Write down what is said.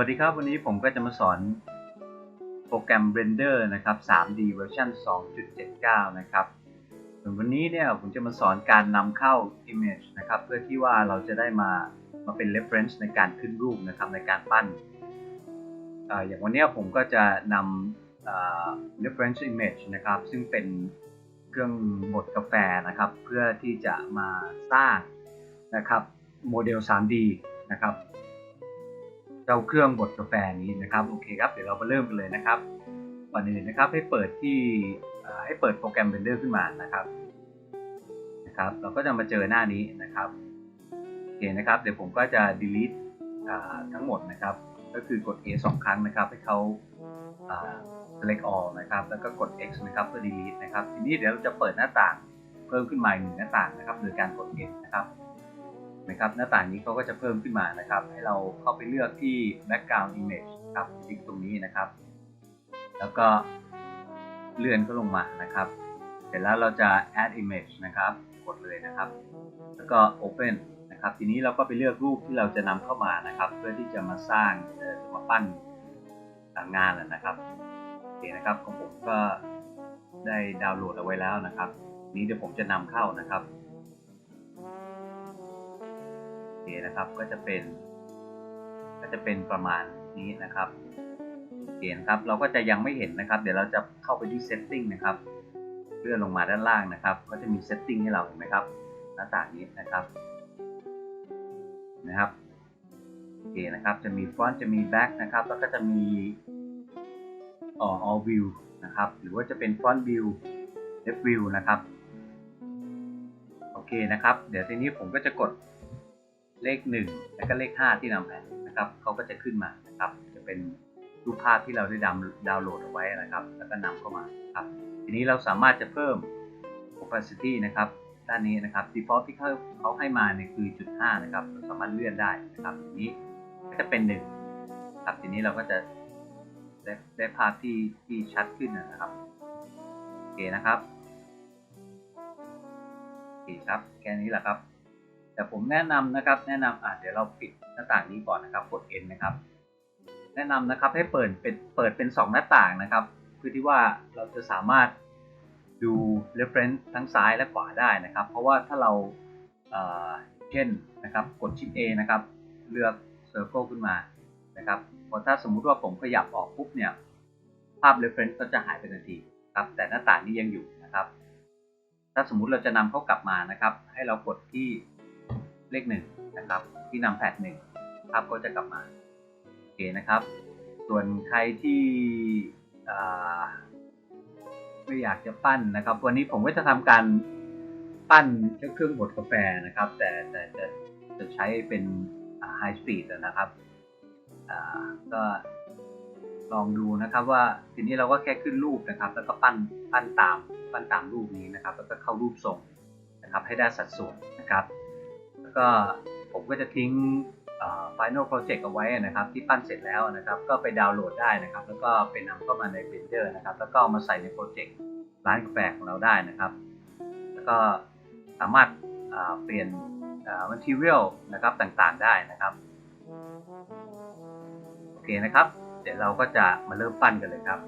วัสดีครับ วันนี้ผมก็จะมาสอนโปรแกรม Blender นะครับ 3D เวอร์ชัน2.79 นะครับส่วนวันนี้เนี่ยผมจะมาสอนการนำเข้า Image นะครับ เพื่อที่ว่าเราจะได้มามาเป็น reference ในการขึ้นรูปนะครับในการปั้นอออย่างวันนี้ผมก็จะนำอ่อ reference image นะครับ ซึ่งเป็นเครื่องบดกาแฟนะครับ เพื่อที่จะมาสร้างนะครับโมเดล 3D นะครับ เจ้าเครื่องบดกาแฟนี้นะครับโอเคครับเดี๋ยวเรามาเริ่มกันเลยนะครับก่อนอื่นนะครับให้เปิดที่ให้เปิดโปรแกรม Blender ขึ้นมานะครับนะครับ เราก็จะมาเจอหน้านี้นะครับโอเคนะครับเดี๋ยวผมก็จะ delete ทั้งหมดนะครับ ก็คือกด A สองครั้งนะครับให้เขา select all นะครับ แล้วก็กด X นะครับเพื่อ delete นะครับ ทีนี้เดี๋ยวเราจะเปิดหน้าต่างเพิ่มขึ้นมาหนึ่งหน้าต่างนะครับ โดยการกด X นะครับ นะครับหน้าต่างนี้เขาก็จะเพิ่มขึ้นมานะครับ ให้เราเข้าไปเลือกที่ background image ครับคลิกตรงนี้นะครับ แล้วก็เลื่อนก็ลงมานะครับ เสร็จแล้วเราจะ add image นะครับ กดเลยนะครับ แล้วก็ open นะครับ ทีนี้เราก็ไปเลือกรูปที่เราจะนำเข้ามานะครับ เพื่อที่จะมาสร้างจะมาปั้นงานนะนะครับโอเคนะครับของผมก็ได้ดาวน์โหลดเอาไว้แล้วนะครับ นี้เดี๋ยวผมจะนำเข้านะครับ เคนะครับก็จะเป็น ก็จะเป็นประมาณนี้นะครับโอเคนะครับเราก็จะยังไม่เห็นนะครับ เดี๋ยวเราจะเข้าไปที่ setting นะครับเลื่อนลงมาด้านล่างนะครับ ก็จะมี setting ให้เราเห็นไหมครับ หน้าต่างนี้นะครับนะครับโอเคนะครับจะมี front จะมี back นะครับ แล้วก็จะมีอ่อ all view นะครับ หรือว่าจะเป็น front view left view นะครับโอเคนะครับ เดี๋ยวทีนี้ผมก็จะกด เลข 1 แล้วก็เลข 5 ที่นำแผนนะครับเขาก็จะขึ้นมานะครับ จะเป็นรูปภาพที่เราได้ดาวน์ดาวน์โหลดเอาไว้นะครับ แล้วก็นำเข้ามาครับ ทีนี้เราสามารถจะเพิ่ม opacity นะครับด้านนี้นะครับ default ที่เขาเขาให้มาเนี่ยคือจุด5นะครับเราสามารถเลื่อนได้นะครับทีนี้ก็จะเป็น1ครับทีนี้เราก็จะได้ได้ภาพที่ที่ชัดขึ้นนะครับโอเคนะครับโอเคครับแค่นี้แหละครับ แต่ผมแนะนำนะครับ แนะนำอะเดี๋ยวเราปิดหน้าต่างนี้ก่อนนะครับ กด N นะครับ แนะนำนะครับให้เปิดเป็นเปิดเป็น 2 หน้าต่างนะครับ เพื่อที่ว่าเราจะสามารถดู reference ทั้งซ้ายและขวาได้นะครับ เพราะว่าถ้าเราเอ่อเช่นนะครับ กดชิป A นะครับ เลือก circle ขึ้นมานะครับพอถ้าสมมุติว่าผมขยับออกปุ๊บเนี่ย ภาพ reference ก็จะหายไปทันทีครับ แต่หน้าต่างนี้ยังอยู่นะครับ ถ้าสมมุติเราจะนำเขากลับมานะครับ ให้เรากดที่ เลขหนึ่งนะครับ ที่นำแพดหนึ่งภาพก็จะกลับมาโอเคนะครับ ส่วนใครที่ไม่อยากจะปั้นนะครับ วันนี้ผมก็จะทำการปั้นเครื่องบดกาแฟนะครับ แต่แต่จะจะใช้เป็นไฮสปีดนะครับก็ลองดูนะครับว่าทีนี้เราก็แค่ขึ้นรูปนะครับ แล้วก็ปั้นปั้นตามปั้นตามรูปนี้นะครับ แล้วก็เข้ารูปทรงนะครับ ให้ได้สัดส่วนนะครับ ก็ผมก็จะทิ้ง Final Project เอาไว้นะครับ ที่ปั้นเสร็จแล้วนะครับ ก็ไปดาวน์โหลดได้นะครับ แล้วก็ไปนำเข้ามาใน Blender นะครับ แล้วก็ามาใส่ในโปรเจกต์ร้านกาแฟของเราได้นะครับ แล้วก็สามารถเปลี่ยน material นะครับต่างๆได้นะครับโอเคนะครับ เดี๋ยวเราก็จะมาเริ่มปั้นกันเลยครับ